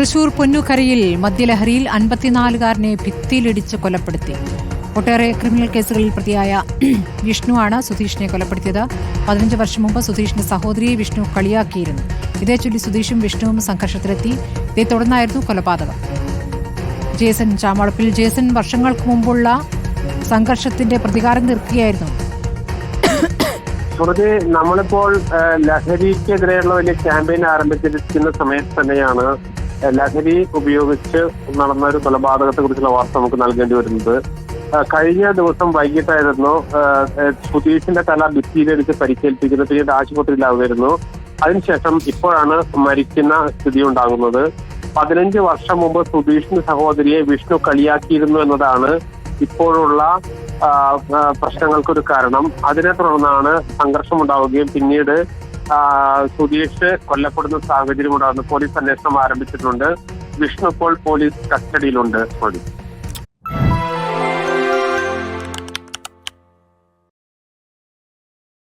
തൃശൂർ പൊന്നുകരയിൽ മദ്യലഹരിയിൽ അൻപത്തിനാലുകാരനെ ഭിത്തിയിലിടിച്ച് കൊലപ്പെടുത്തി. ഒട്ടേറെ ക്രിമിനൽ കേസുകളിൽ പ്രതിയായ വിഷ്ണുവാണ് സുധീഷിനെ കൊലപ്പെടുത്തിയത്. പതിനഞ്ച് വർഷം മുമ്പ് സുധീഷിന്റെ സഹോദരിയെ വിഷ്ണു കളിയാക്കിയിരുന്നു. ഇതേ ചൊല്ലി സുധീഷും വിഷ്ണുവും സംഘർഷത്തിലെത്തി. ഇതേ തുടർന്നായിരുന്നു കൊലപാതകം. ജേസൻ ചാമളപ്പിൽ ജേസൻ വർഷങ്ങൾക്ക് മുമ്പുള്ള സംഘർഷത്തിന്റെ പ്രതികാരം തീർക്കുകയായിരുന്നു സ്മൃതി നമ്മളിപ്പോൾ ലഹരിക്കെതിരെയുള്ള വലിയ ക്യാമ്പയിൻ ആരംഭിച്ചിരിക്കുന്ന സമയത്ത് തന്നെയാണ് ലഹരി ഉപയോഗിച്ച് നടന്ന ഒരു കൊലപാതകത്തെ കുറിച്ചുള്ള വാർത്ത നമുക്ക് നൽകേണ്ടി വരുന്നത്. കഴിഞ്ഞ ദിവസം വൈകിട്ടായിരുന്നു സുതീഷിന്റെ തല ഭിത്തിയിലെടുത്ത് പരിക്കേൽപ്പിക്കുന്നത് പിന്നീട് ആശുപത്രിയിലാവുമായിരുന്നു അതിനുശേഷം ഇപ്പോഴാണ് മരിക്കുന്ന സ്ഥിതി ഉണ്ടാകുന്നത്. പതിനഞ്ച് വർഷം മുമ്പ് സുധീഷിന്റെ സഹോദരിയെ വിഷ്ണു കളിയാക്കിയിരുന്നു എന്നതാണ് ഇപ്പോഴുള്ള പ്രശ്നങ്ങൾക്കൊരു കാരണം. അതിനെ തുടർന്നാണ് സംഘർഷം ഉണ്ടാവുകയും പിന്നീട് സുധീഷ് കൊല്ലപ്പെടുന്ന സാഹചര്യം ഉണ്ടാകുന്നു പോലീസ് അന്വേഷണം ആരംഭിച്ചിട്ടുണ്ട്. വിഷ്ണു ഇപ്പോൾ പോലീസ് കസ്റ്റഡിയിലുണ്ട് മതി